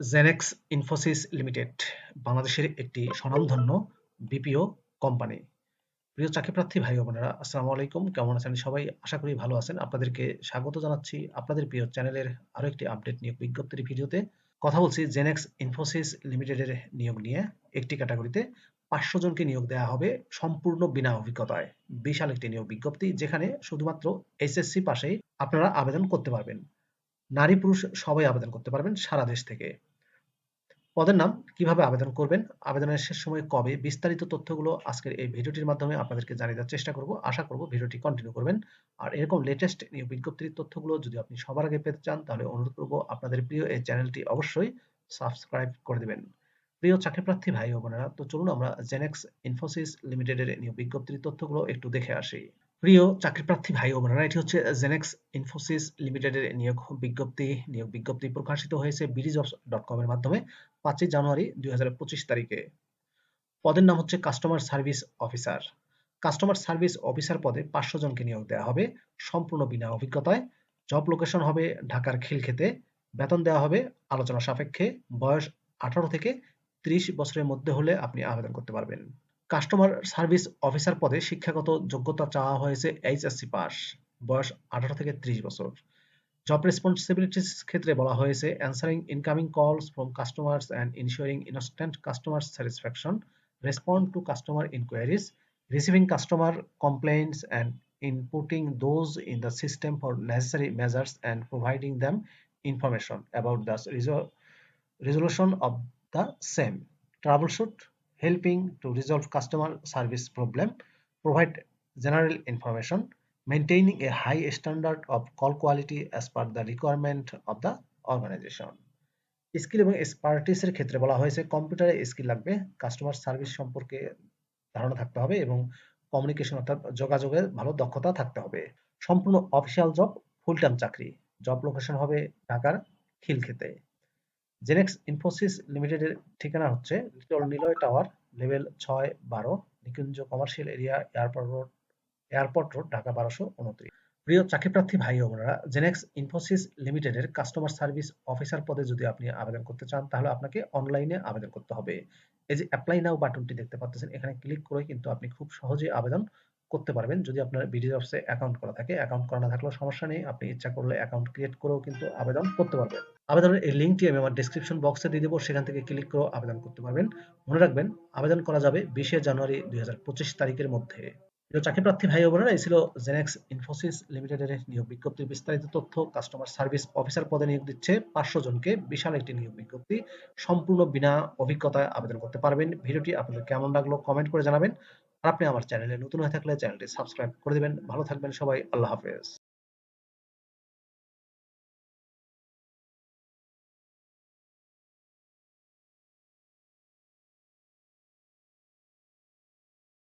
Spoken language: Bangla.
জেনেক্স ইনফোসিস লিমিটেড বাংলাদেশের একটি স্বনামধন্য বিপিও কোম্পানি প্রিয় চাকরিপ্রার্থী ভাই বোনেরা, আসসালামু আলাইকুম। কেমন আছেন সবাই? আশা করি ভালো আছেন। আপনাদেরকে স্বাগত জানাচ্ছি আপনাদের প্রিয় চ্যানেলের আরও একটি আপডেট নিয়োগ বিজ্ঞপ্তির ভিডিওতে। কথা বলছি জেনেক্স ইনফোসিস লিমিটেডের নিয়োগ নিয়ে। একটি ক্যাটাগরিতে পাঁচশো জনকে নিয়োগ দেওয়া হবে সম্পূর্ণ বিনা অভিজ্ঞতায়। বিশাল একটি নিয়োগ বিজ্ঞপ্তি, যেখানে শুধুমাত্র এসএসসি পাশেই আপনারা আবেদন করতে পারবেন। নারী পুরুষ সবাই আবেদন করতে পারবেন সারা দেশ থেকে। পদের নাম, কীভাবে আবেদন করবেন, আবেদনের শেষ সময় কবে, বিস্তারিত তথ্যগুলো আজকের এই ভিডিওটির মাধ্যমে আপনাদেরকে জানিয়ে দেওয়ার চেষ্টা করব। আশা করব ভিডিওটি কন্টিনিউ করবেন। আর এরকম লেটেস্ট নিয়োগ বিজ্ঞপ্তির তথ্যগুলো যদি আপনি সবার আগে পেতে চান, তাহলে অনুরোধ করব আপনাদের প্রিয় এই চ্যানেলটি অবশ্যই সাবস্ক্রাইব করে দেবেন। প্রিয় চাকরি প্রার্থী ভাই ও বোনেরা, তো চলুন আমরা জেনেক্স ইনফোসিস লিমিটেডের নিয়োগ বিজ্ঞপ্তির তথ্যগুলো একটু দেখে আসি। প্রিয় চাকরিপ্রার্থী ভাই ও বোনেরা, এটি হচ্ছে জেনেক্স ইনফোসিস লিমিটেডের নিয়োগ বিজ্ঞপ্তি। নিয়োগ বিজ্ঞপ্তি প্রকাশিত হয়েছে বিডিজবস ডট কম এর মাধ্যমে পাঁচই জানুয়ারি দুই তারিখে। পদের নাম হচ্ছে customer service officer customer service officer পদে পাঁচশো জনকে নিয়োগ দেওয়া হবে সম্পূর্ণ বিনা অভিজ্ঞতায়। জব লোকেশন হবে ঢাকার খিলক্ষেতে। বেতন দেওয়া হবে আলোচনা সাপেক্ষে। বয়স আঠারো থেকে ত্রিশ বছরের মধ্যে হলে আপনি আবেদন করতে পারবেন। কাস্টমার সার্ভিস অফিসার পদে শিক্ষাগত যোগ্যতা চাওয়া হয়েছে এইচএসসি পাস বয়স আঠারো থেকে ত্রিশ বছর। জব রেসপন্সিবিলিটিস ক্ষেত্রে বলা হয়েছে answering incoming calls from customers and ensuring instant customer satisfaction respond to customer inquiries receiving customer complaints and inputting those in the system for necessary measures and providing them information about the resol, resolution of the same troubleshoot helping to resolve customer service problem, provide general information, maintaining a high standard of call quality as per the requirement of the organization. Skill এবং এক্সপার্টিসের ক্ষেত্রে বলা হয়েছে কম্পিউটারে স্কিল লাগবে কাস্টমার সার্ভিস সম্পর্কে ধারণা থাকতে হবে এবং কমিউনিকেশন অর্থাৎ যোগাযোগের ভালো দক্ষতা থাকতে হবে সম্পূর্ণ অফিসিয়াল জব ফুল টাইম চাকরি জব লোকেশন হবে ঢাকার খিলক্ষেতে জেনেক্স ইনফোসিস লিমিটেডের ঠিকানা হচ্ছে লিটল নিলয় টাওয়ার লেভেল ছয় বারো, Nikunja commercial area airport road airport road Dhaka বারোশো উনত্রিশ। প্রিয় চাকরিপ্রার্থী ভাই ও বোনেরা জেনেক্স ইনফোসিস লিমিটেডের কাস্টমার সার্ভিস অফিসার পদে যদি আপনি আবেদন করতে চান, তাহলে আপনাকে অনলাইনে আবেদন করতে হবে। এই যে অ্যাপ্লাই নাও বাটনটি দেখতে পাচ্ছেন, এখানে ক্লিক করে কিন্তু আপনি খুব সহজেই আবেদন করতে পারবেন যদি আপনার বিডি জবসে অ্যাকাউন্ট করা থাকে। অ্যাকাউন্ট করা না থাকলেও সমস্যা নেই। আপনি ইচ্ছা করলে অ্যাকাউন্ট ক্রিয়েট করেও কিন্তু আবেদন করতে পারবেন। আবেদনের এই লিঙ্কটি আমি আমার ডেসক্রিপশন বক্সে দিয়ে দেবো। সেখান থেকে ক্লিক করেও আবেদন করতে পারবেন। মনে রাখবেন, আবেদন করা যাবে বিশে জানুয়ারি দুই তারিখের মধ্যে। চাকরি প্রার্থী ভাই বোনেরা, এই ছিল জেনেক্স ইনফোসিস লিমিটেডের নিয়োগ বিজ্ঞপ্তির বিস্তারিত তথ্য। কাস্টমার সার্ভিস অফিসার পদে নিয়োগ দিচ্ছে পাঁচশো জনকে। বিশাল একটি নিয়োগ বিজ্ঞপ্তি। সম্পূর্ণ বিনা অভিজ্ঞতায় আবেদন করতে পারবেন। ভিডিওটি আপনাদের কেমন লাগল কমেন্ট করে জানাবেন। আর আপনি আমার চ্যানেলে নতুন হয়ে থাকলে চ্যানেলটি সাবস্ক্রাইব করে দিবেন। ভালো থাকবেন সবাই। আল্লাহ হাফেজ।